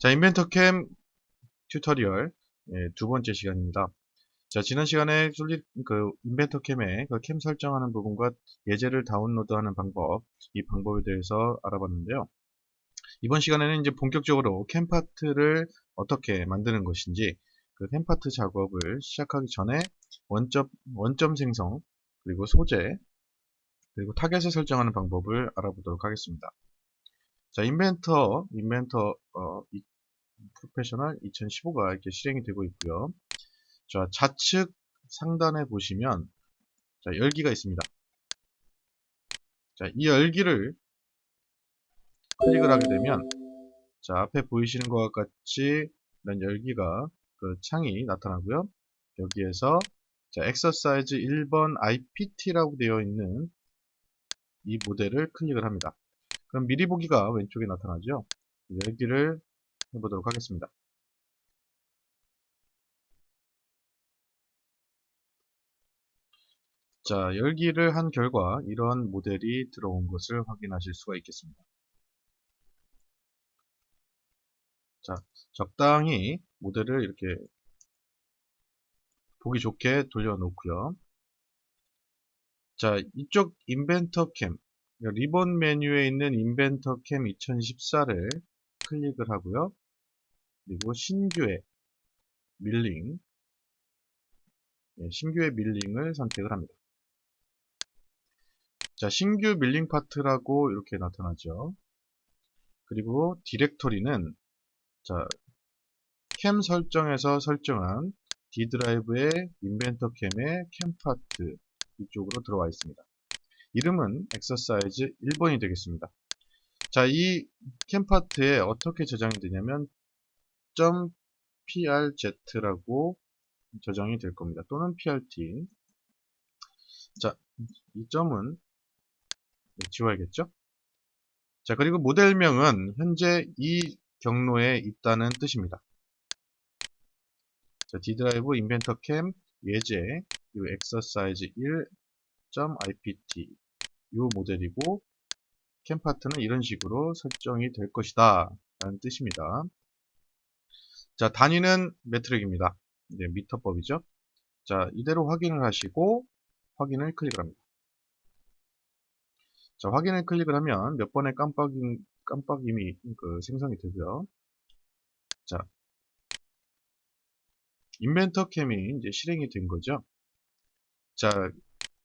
자, 인벤터캠 튜토리얼 예, 두 번째 시간입니다. 자, 지난 시간에 솔리, 그 인벤터캠의 그 캠 설정하는 부분과 예제를 다운로드하는 방법, 이 방법에 대해서 알아봤는데요. 이번 시간에는 이제 본격적으로 캠 파트를 어떻게 만드는 것인지 그캠 파트 작업을 시작하기 전에 원점, 원점 생성, 그리고 소재, 그리고 타겟을 설정하는 방법을 알아보도록 하겠습니다. 자, 인벤터, 인벤터, 어, 이- 프로페셔널 2015가 이렇게 실행이 되고 있고요. 자, 좌측 상단에 보시면 자, 열기가 있습니다. 자, 이 열기를 클릭을 하게 되면 자, 앞에 보이시는 것과 같이 이런 열기가 그 창이 나타나고요. 여기에서 자, 엑서사이즈 1번 IPT라고 되어 있는 이 모델을 클릭을 합니다. 그럼 미리 보기가 왼쪽에 나타나죠. 열기를 해보도록 하겠습니다. 자, 열기를 한 결과 이런 모델이 들어온 것을 확인하실 수가 있겠습니다. 자, 적당히 모델을 이렇게 보기 좋게 돌려놓고요. 자, 이쪽 인벤터 캠, 리본 메뉴에 있는 인벤터 캠 2014를 클릭을 하고요. 그리고 신규의 밀링, 예, 신규의 밀링을 선택을 합니다. 자, 신규 밀링 파트라고 이렇게 나타나죠. 그리고 디렉토리는 자, 캠 설정에서 설정한 D 드라이브의 인벤터 캠의 캠 파트 이쪽으로 들어와 있습니다. 이름은 엑서사이즈 1번이 되겠습니다. 자, 이 캠 파트에 어떻게 저장이 되냐면 .prz라고 저장이 될 겁니다. 또는 prt. 자, 이 점은 네, 지워야겠죠? 자, 그리고 모델명은 현재 이 경로에 있다는 뜻입니다. 자, D 드라이브 인벤터 캠 예제 그리고 엑서사이즈 1.ipt 이 모델이고 캠 파트는 이런 식으로 설정이 될 것이다 라는 뜻입니다. 자, 단위는 메트릭입니다. 네, 미터법이죠. 자, 이대로 확인을 하시고 확인을 클릭을 합니다. 자, 확인을 클릭을 하면 몇 번의 깜빡임, 깜빡임이 그 생성이 되고요. 자, 인벤터 캠이 이제 실행이 된 거죠. 자,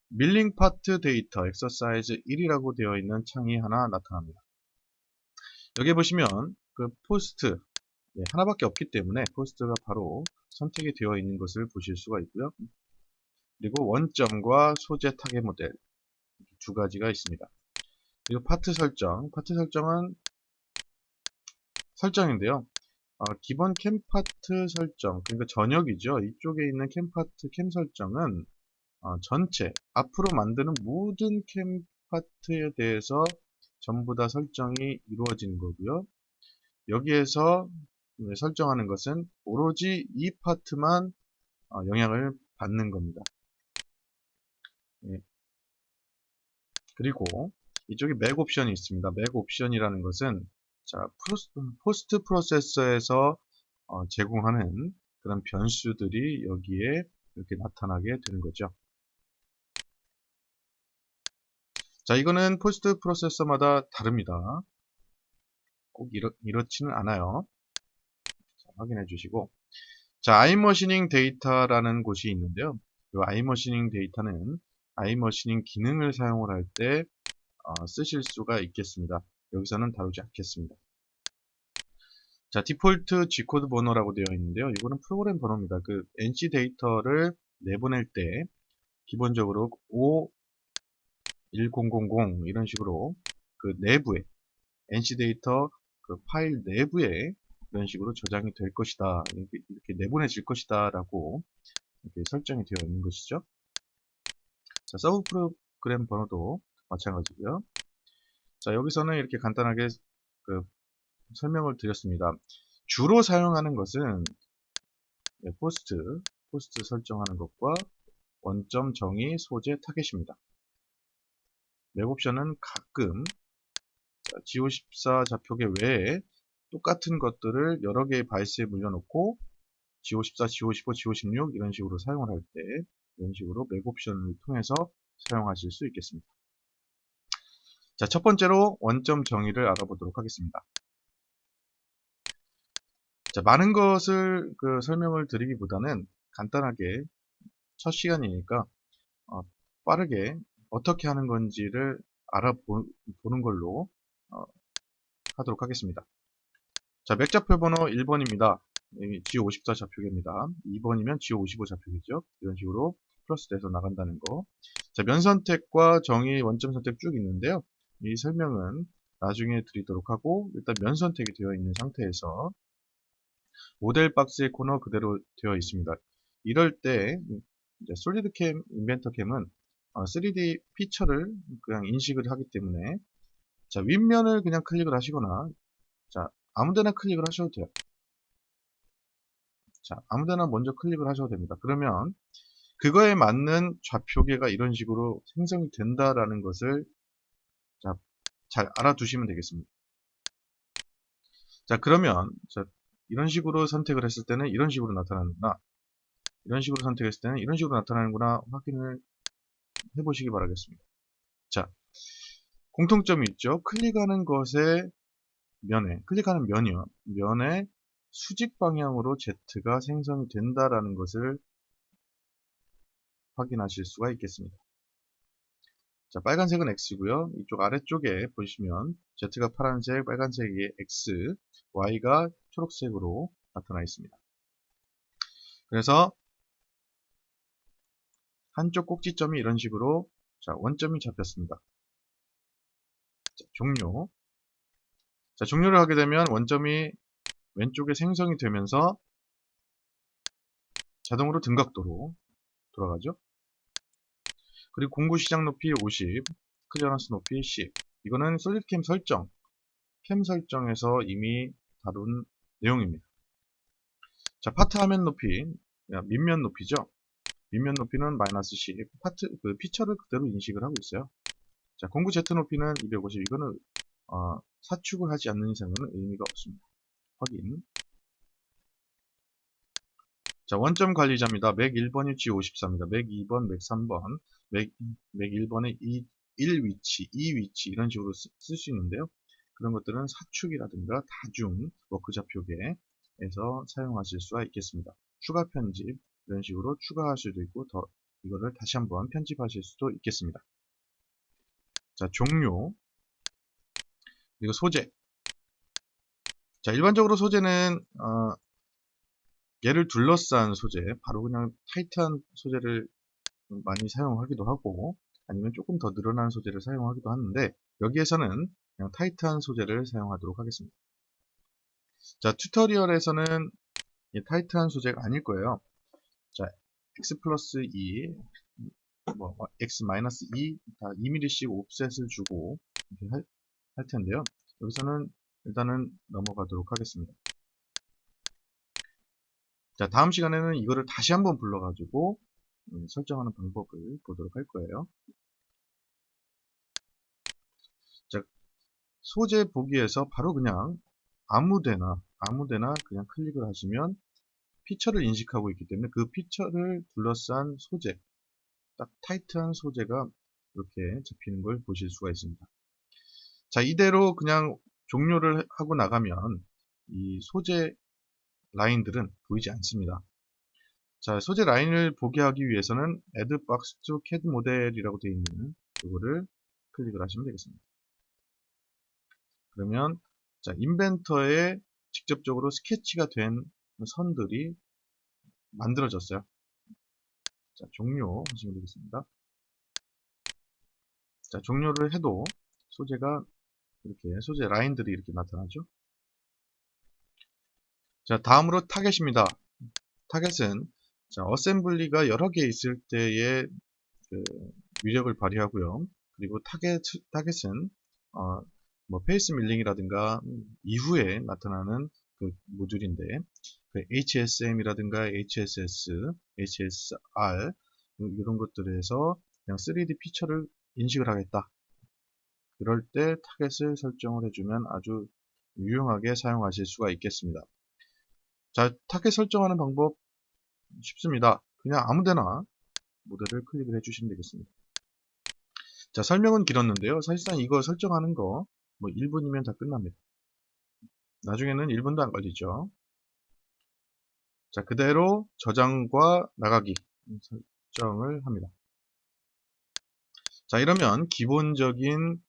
밀링 파트 데이터 엑서사이즈 1이라고 되어 있는 창이 하나 나타납니다. 여기 보시면 그 포스트 네, 하나밖에 없기 때문에 포스트가 바로 선택이 되어 있는 것을 보실 수가 있고요. 그리고 원점과 소재 타겟 모델 두 가지가 있습니다. 그리고 파트 설정, 파트 설정은 설정인데요. 어, 기본 캠 파트 설정, 그러니까 전역이죠. 이쪽에 있는 캠 파트 캠 설정은 어, 전체, 앞으로 만드는 모든 캠 파트에 대해서 전부 다 설정이 이루어지는 거고요. 여기에서 네, 설정하는 것은 오로지 이 파트만 어, 영향을 받는 겁니다. 예. 그리고 이쪽에 맥 옵션이 있습니다. 맥 옵션이라는 것은 자, 포스트 프로세서에서 어, 제공하는 그런 변수들이 여기에 이렇게 나타나게 되는 거죠. 자, 이거는 포스트 프로세서마다 다릅니다. 꼭 이렇, 이렇지는 않아요. 자, 확인해 주시고. 자, 아이머시닝 데이터라는 곳이 있는데요. 이 아이머시닝 데이터는 아이머시닝 기능을 사용을 할때 어, 쓰실 수가 있겠습니다. 여기서는 다루지 않겠습니다. 자, 디폴트 G코드 번호라고 되어 있는데요. 이거는 프로그램 번호입니다. 그 NC 데이터를 내보낼 때 기본적으로 5 1000 이런 식으로 그 내부에 NC 데이터 그 파일 내부에 이런 식으로 저장이 될 것이다. 이렇게, 이렇게 내보내질 것이다. 라고 이렇게 설정이 되어 있는 것이죠. 자, 서브 프로그램 번호도 마찬가지고요. 자, 여기서는 이렇게 간단하게 그 설명을 드렸습니다. 주로 사용하는 것은 네, 포스트, 포스트 설정하는 것과 원점 정의 소재 타겟입니다. 맥 옵션은 가끔 자, G54 좌표계 외에 똑같은 것들을 여러 개의 바이스에 물려놓고 G54, G55, G56 이런 식으로 사용을 할 때 이런 식으로 맥 옵션을 통해서 사용하실 수 있겠습니다. 자, 첫 번째로 원점 정의를 알아보도록 하겠습니다. 자, 많은 것을 그 설명을 드리기보다는 간단하게 첫 시간이니까 어, 빠르게 어떻게 하는 건지를 알아보는 걸로 어, 하도록 하겠습니다. 자, 맥좌표 번호 1번입니다. G54 좌표계입니다. 2번이면 G55 좌표계죠. 이런 식으로 플러스 돼서 나간다는 거. 자, 면 선택과 정의 원점 선택 쭉 있는데요. 이 설명은 나중에 드리도록 하고 일단 면 선택이 되어 있는 상태에서 모델 박스의 코너 그대로 되어 있습니다. 이럴 때 솔리드캠 인벤터캠은 3D 피처를 그냥 인식을 하기 때문에 자 윗면을 그냥 클릭을 하시거나 자 아무데나 클릭을 하셔도 돼요. 자 아무데나 먼저 클릭을 하셔도 됩니다. 그러면 그거에 맞는 좌표계가 이런 식으로 생성이 된다라는 것을 자, 잘 알아두시면 되겠습니다. 자 그러면 자, 이런 식으로 선택을 했을 때는 이런 식으로 나타나는구나 이런 식으로 선택했을 때는 이런 식으로 나타나는구나 확인을 해보시기 바라겠습니다. 자, 공통점이 있죠. 클릭하는 것에 면에, 클릭하는 면이요. 면에 수직 방향으로 Z가 생성이 된다라는 것을 확인하실 수가 있겠습니다. 자, 빨간색은 X고요. 이쪽 아래쪽에 보시면 Z가 파란색, 빨간색이 X, Y가 초록색으로 나타나 있습니다. 그래서 한쪽 꼭지점이 이런 식으로 자, 원점이 잡혔습니다. 자, 종료. 자, 종료를 하게 되면 원점이 왼쪽에 생성이 되면서 자동으로 등각도로 돌아가죠. 그리고 공구 시작 높이 50, 클리어런스 높이 10. 이거는 솔리드캠 설정, 캠 설정에서 이미 다룬 내용입니다. 자, 파트 화면 높이, 밑면 높이죠. 밑면 높이는 마이너스 10, 파트, 그 피처를 그대로 인식을 하고 있어요. 자, 공구 Z 높이는 250, 이거는, 어, 사축을 하지 않는 이상은 의미가 없습니다. 확인. 자, 원점 관리자입니다. 맥 1번이 G54입니다. 맥 2번, 맥 3번, 맥, 맥 1번의 2, 1 위치, 2 위치, 이런 식으로 쓸 수 있는데요. 그런 것들은 사축이라든가 다중, 워크 좌표계에서 사용하실 수가 있겠습니다. 추가 편집, 이런 식으로 추가할 수도 있고, 더, 이거를 다시 한번 편집하실 수도 있겠습니다. 자, 종료. 그리고 소재. 자, 일반적으로 소재는, 어, 얘를 둘러싼 소재, 바로 그냥 타이트한 소재를 많이 사용하기도 하고 아니면 조금 더 늘어난 소재를 사용하기도 하는데 여기에서는 그냥 타이트한 소재를 사용하도록 하겠습니다. 자, 튜토리얼에서는 타이트한 소재가 아닐 거예요. 자, x 플러스 2, 뭐, x 마이너스 2, 다 2mm씩 옵셋을 주고 이렇게 할, 할 텐데요. 여기서는 일단은 넘어가도록 하겠습니다. 자, 다음 시간에는 이거를 다시 한번 불러가지고 음, 설정하는 방법을 보도록 할 거예요. 자, 소재 보기에서 바로 그냥 아무데나 아무데나 그냥 클릭을 하시면 피처를 인식하고 있기 때문에 그 피처를 둘러싼 소재 딱 타이트한 소재가 이렇게 잡히는 걸 보실 수가 있습니다. 자 이대로 그냥 종료를 하고 나가면 이 소재 라인들은 보이지 않습니다. 자, 소재 라인을 보게 하기 위해서는 Add Box to CAD 모델이라고 되어 있는 이거를 클릭을 하시면 되겠습니다. 그러면 자, 인벤터에 직접적으로 스케치가 된 선들이 만들어졌어요. 자, 종료 하시면 되겠습니다. 자, 종료를 해도 소재가 이렇게 소재 라인들이 이렇게 나타나죠. 자, 다음으로 타겟입니다. 타겟은 자, 어셈블리가 여러 개 있을 때의 그 위력을 발휘하고요. 그리고 타겟, 타겟은 어, 뭐 페이스 밀링이라든가 이후에 나타나는 그 모듈인데 그 HSM이라든가 HSS, HSR 이런 것들에서 그냥 3D 피처를 인식을 하겠다. 그럴 때 타겟을 설정을 해주면 아주 유용하게 사용하실 수가 있겠습니다. 자, 타겟 설정하는 방법 쉽습니다. 그냥 아무데나 모델을 클릭을 해주시면 되겠습니다. 자, 설명은 길었는데요. 사실상 이거 설정하는 거 뭐 1분이면 다 끝납니다. 나중에는 1분도 안 걸리죠. 자, 그대로 저장과 나가기 설정을 합니다. 자, 이러면 기본적인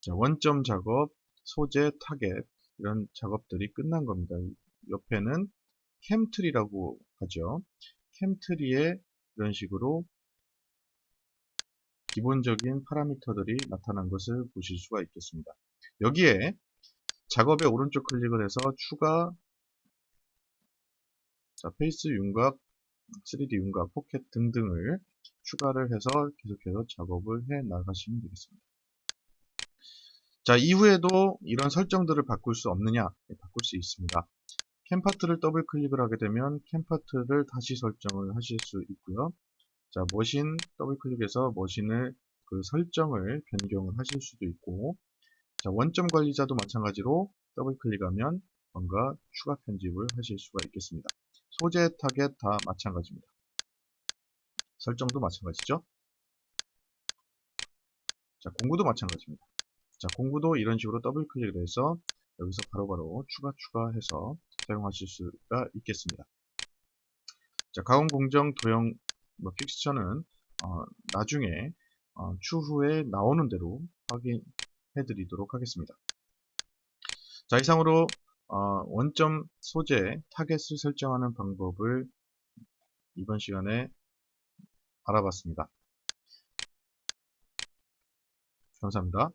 자, 원점 작업, 소재, 타겟 이런 작업들이 끝난 겁니다. 옆에는 캠트리라고 하죠. 캠트리에 이런 식으로 기본적인 파라미터들이 나타난 것을 보실 수가 있겠습니다. 여기에 작업에 오른쪽 클릭을 해서 추가 자, 페이스 윤곽, 3D 윤곽, 포켓 등등을 추가를 해서 계속해서 작업을 해 나가시면 되겠습니다. 자, 이후에도 이런 설정들을 바꿀 수 없느냐? 네, 바꿀 수 있습니다. 캠 파트를 더블 클릭을 하게 되면 캠 파트를 다시 설정을 하실 수 있고요. 자, 머신 더블 클릭해서 머신을 그 설정을 변경을 하실 수도 있고 자, 원점 관리자도 마찬가지로 더블 클릭하면 뭔가 추가 편집을 하실 수가 있겠습니다. 소재 타겟 다 마찬가지입니다. 설정도 마찬가지죠. 자, 공구도 마찬가지입니다. 자, 공구도 이런 식으로 더블 클릭을 해서 여기서 바로바로 추가 추가해서 사용하실 수가 있겠습니다. 자, 가공 공정 도형 뭐 픽스처는 어, 나중에 어, 추후에 나오는 대로 확인해 드리도록 하겠습니다. 자, 이상으로 어, 원점 소재 타겟을 설정하는 방법을 이번 시간에 알아봤습니다. 감사합니다.